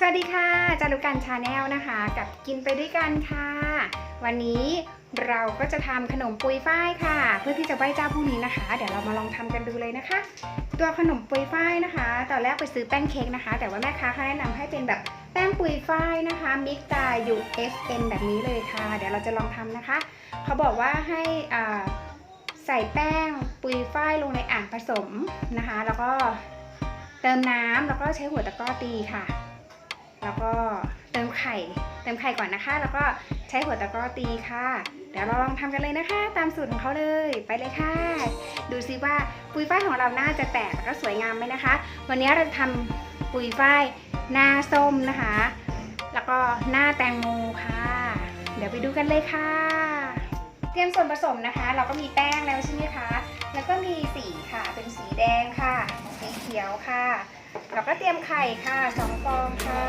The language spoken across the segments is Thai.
สวัสดีค่ะจารุกันชาแนลนะคะ กับกินไปด้วยกันค่ะ วันนี้เราก็จะทำขนมปุยฝ้ายค่ะ เพื่อที่จะไหว้เจ้าพรุ่งนี้นะคะ เดี๋ยวเรามาลองทำกันดูเลยนะคะ ตัวขนมปุยฝ้ายนะคะ ตอนแรกไปซื้อแป้งเค้กนะคะ แต่ว่าแม่ค้าเขาแนะนำให้เป็นแบบแป้งปุยฝ้ายนะคะมิกซ์ตาอยู่ FN แบบนี้เลยค่ะ เดี๋ยวเราจะลองทำนะคะ เขาบอกว่าให้อ่าใส่แป้งปุยฝ้ายลงในอ่างผสมนะคะ แล้วก็เติมน้ำแล้วก็ใช้หัวตะกร้อตีค่ะ แล้วก็เติมไข่ เติมไข่ก่อนนะคะ แล้วก็ใช้หัวตะกร้อตีค่ะ เดี๋ยวเราลองทำกันเลยนะคะ ตามสูตรของเขาเลย ไปเลยค่ะ ดูซิว่าปุยฝ้ายของเราหน่าจะแตกแล้วก็สวยงามไหมนะคะ วันนี้เราจะทำปุยฝ้ายหน้าส้มนะคะ แล้วก็หน้าแตงโมค่ะ เดี๋ยวไปดูกันเลยค่ะ เตรียมส่วนผสมนะคะ เราก็มีแป้งแล้วใช่ไหมคะ แล้วก็มีสีค่ะ เป็นสีแดงค่ะ สีเขียวค่ะเราก็เตรียมไข่ค่ะสองฟองค่ะ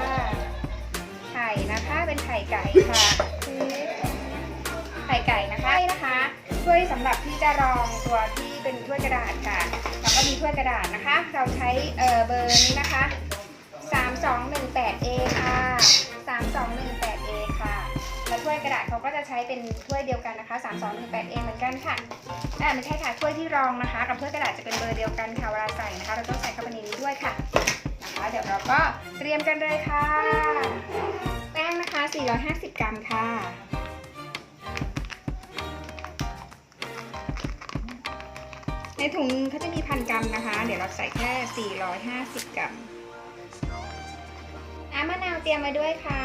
ไข่นะคะเป็นไข่ไก่ค่ะ ไข่ไก่นะคะนี่นะคะถ้วยสำหรับที่จะรองตัวที่เป็นถ้วยกระดาษค่ะเราก็มีถ้วยกระดาษนะคะ เราใช้เเบอร์นี้นะคะสามสองหนึ่ง วยกระดาษเขาก็จะใช้เป็นถ้วยเดียวกันนะคะ 3218A เหมือนกันค่ะอ่าไม่ใช่ค่ะถ้วยที่รองนะคะ กับถ้วยกระดาษจะเป็นเบอร์เดียวกันค่ะเวลาใส่นะคะ เราต้องใส่เข้าไปในนี้ด้วยค่ะนะคะ เดี๋ยวเราก็เตรียมกันเลยค่ะ แป้งนะคะ 450 กรัมค่ะในถุงเขาจะมีพันกรัมนะคะ เดี๋ยวเราใส่แค่ 450 กรัมน้ำมะนาวเตรียมไว้ด้วยค่ะ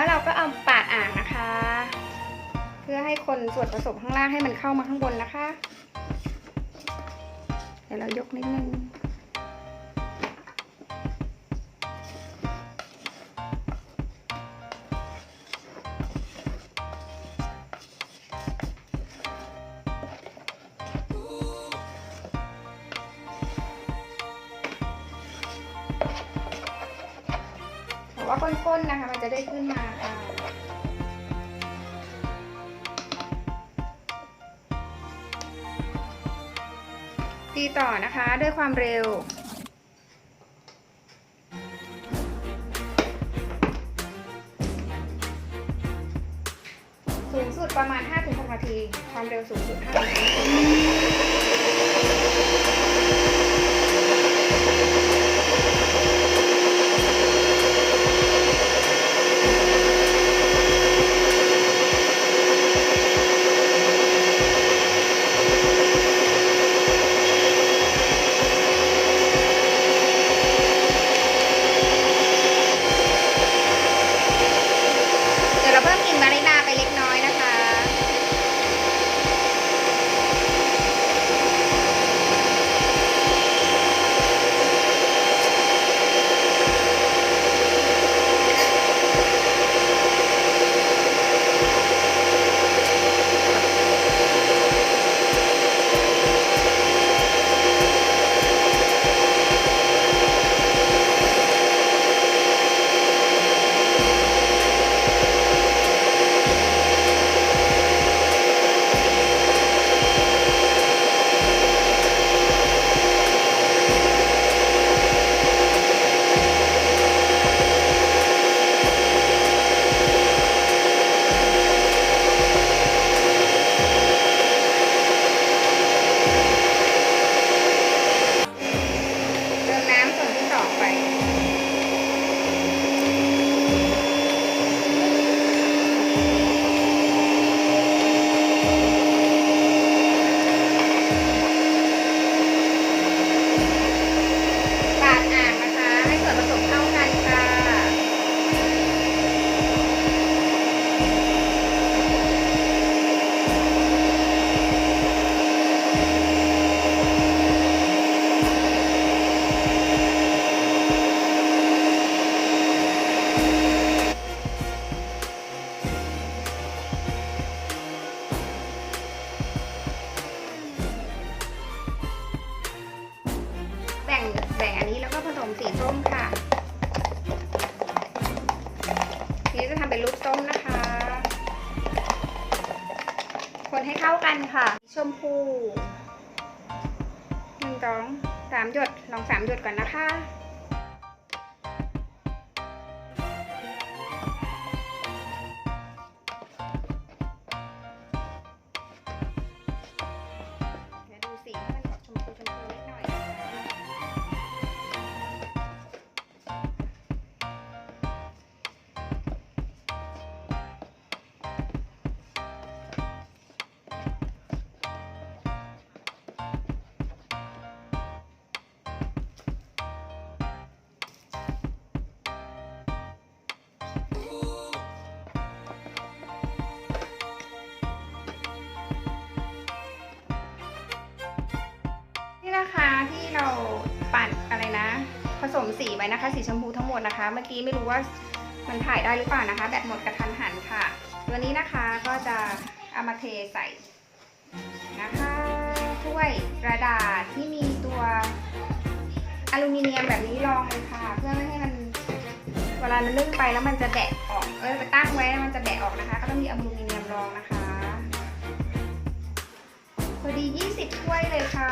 แล้วเราก็เอาปาดอ่างนะคะ เพื่อให้คนส่วนผสมข้างล่างให้มันเข้ามาข้างบนนะคะ เดี๋ยวเรายกนิดนึง ว่าก้นๆนะคะ มันจะได้ขึ้นมาค่ะตีต่อนะคะด้วยความเร็วสูงสุดประมาณ 5-6 นาที ความเร็วสูงสุด5นาที กันค่ะ ชมพูหนึ่งสองสามหยดลองสามหยดก่อนนะคะ นะคะที่เราปั่นอะไรนะ ผสมสีไว้นะคะ สีชมพูทั้งหมดนะคะ เมื่อกี้ไม่รู้ว่ามันถ่ายได้หรือเปล่านะคะ แบตหมดกระทันหันค่ะตัวนี้นะคะก็จะเอามาเทใส่นะคะถ้วยกระดาษที่มีตัวอลูมิเนียมแบบนี้รองเลยค่ะ เพื่อไม่ให้มันเวลามันนึ่งไปแล้วมันจะแบะออก เออไปตั้งไว้มันจะแบะออกนะคะ ก็ต้องมีอลูมิเนียมรองนะคะพอดี 20ถ้วยเลยค่ะ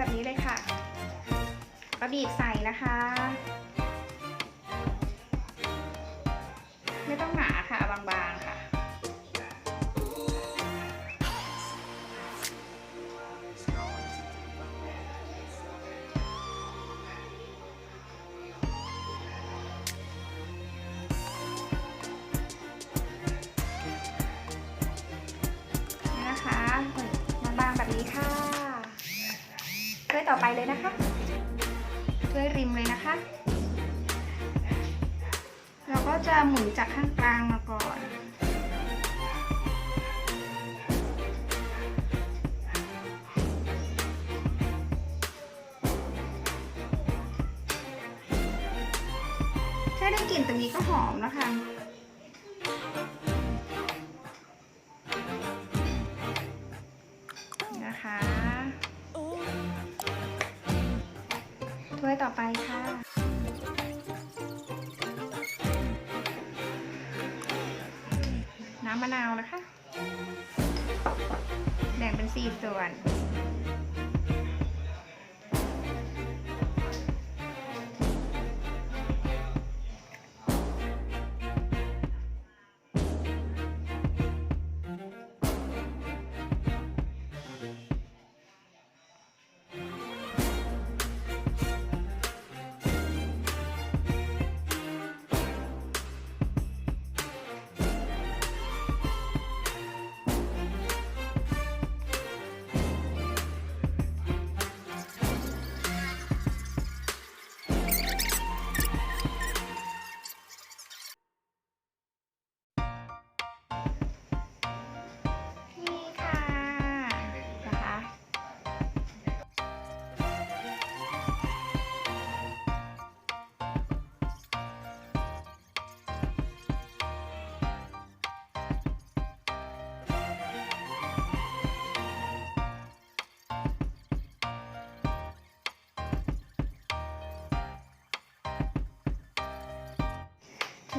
แบบนี้เลยค่ะก็บีบใส่นะคะ เลยนะคะถ้วยริมเลยนะคะ เราก็จะหมุนจากข้างกลางมาก่อนแค่ได้กลิ่นตรงนี้ก็หอมแล้วค่ะนะคะ อไปค่ะ น้ำมะนาวนะคะ แบ่งเป็นสี่ส่วน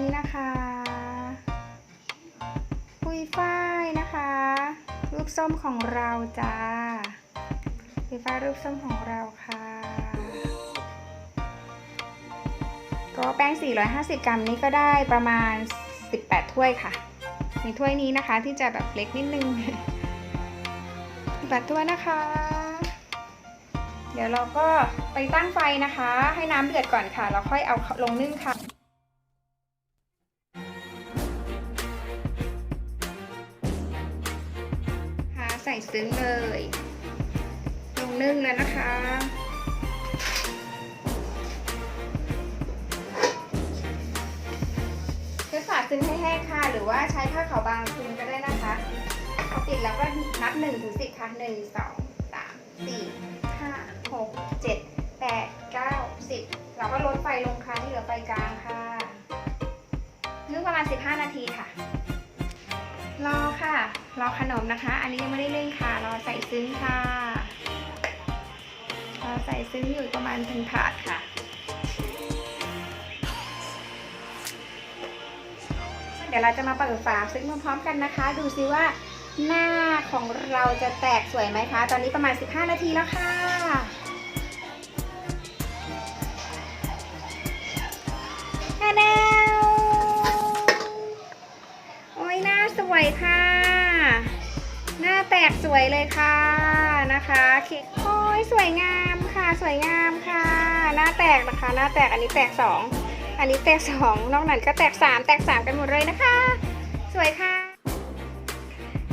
นี่นะคะปุยฝ้ายนะคะลูกส้มของเราจ้าปุยฝ้ายลูกส้มของเราค่ะ ก็แป้ง 450 กรัมนี้ก็ได้ประมาณ 18 ถ้วยค่ะ ในถ้วยนี้นะคะที่จะแบบเล็กนิดนึง18ถ้วยนะคะ เดี๋ยวเราก็ไปตั้งไฟนะคะ ให้น้ำเดือดก่อนค่ะ แล้วค่อยเอาลงนึ่งค่ะ นึ่งแล้วนะคะ ใช้ฝาซึ้งให้แห้งค่ะ หรือว่าใช้ผ้าขาวบางคลุมก็ได้นะคะพอปิดแล้วก็นับหนึ่งถึงสิบค่ะหนึ่งสองสามสี่ห้าหกเจ็ดแปดเก้าสิบเราก็ลดไฟลงค่ะให้เหลือไฟกลางค่ะนึ่งประมาณ 15 นาทีค่ะ รอค่ะ รอขนมนะคะ อันนี้ยังไม่ได้เร่งค่ะ รอใส่ซึ้งค่ะ ใส่ซึ้งอยู่ประมาณพันถาดค่ะเดี๋ยวเราจะมาเปิดฝาซึ้งพร้อมๆกันนะคะ ดูซิว่าหน้าของเราจะแตกสวยไหมคะ ตอนนี้ประมาณ 15 นาทีแล้วค่ะ แนวโอ้ยหน้าสวยค่ะ หน้าแตกสวยเลยค่ะนะคะ เค้กโอ้ยสวยงาม สวยงามค่ะ หน้าแตกนะคะ หน้าแตกอันนี้แตกสองอันนี้แตกสองนอกนั้นก็แตกสามแตกสามกันหมดเลยนะคะ สวยค่ะ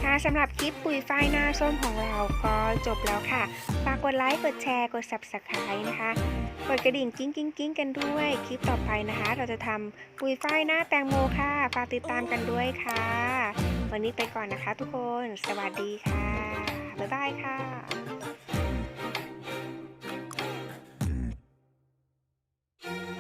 ค่ะสำหรับคลิปปุ๋ยฝ้ายหน้าส้มของเราก็จบแล้วค่ะ ฝากกดไลค์ กดแชร์ กด subscribe นะคะ กดกระดิ่งกิ้งกิ้งกิ้งกันด้วย คลิปต่อไปนะคะ เราจะทำปุ๋ยฝ้ายหน้าแตงโมค่ะ ฝากติดตามกันด้วยค่ะ วันนี้ไปก่อนนะคะทุกคน สวัสดีค่ะ บ๊ายบายค่ะ Thank you.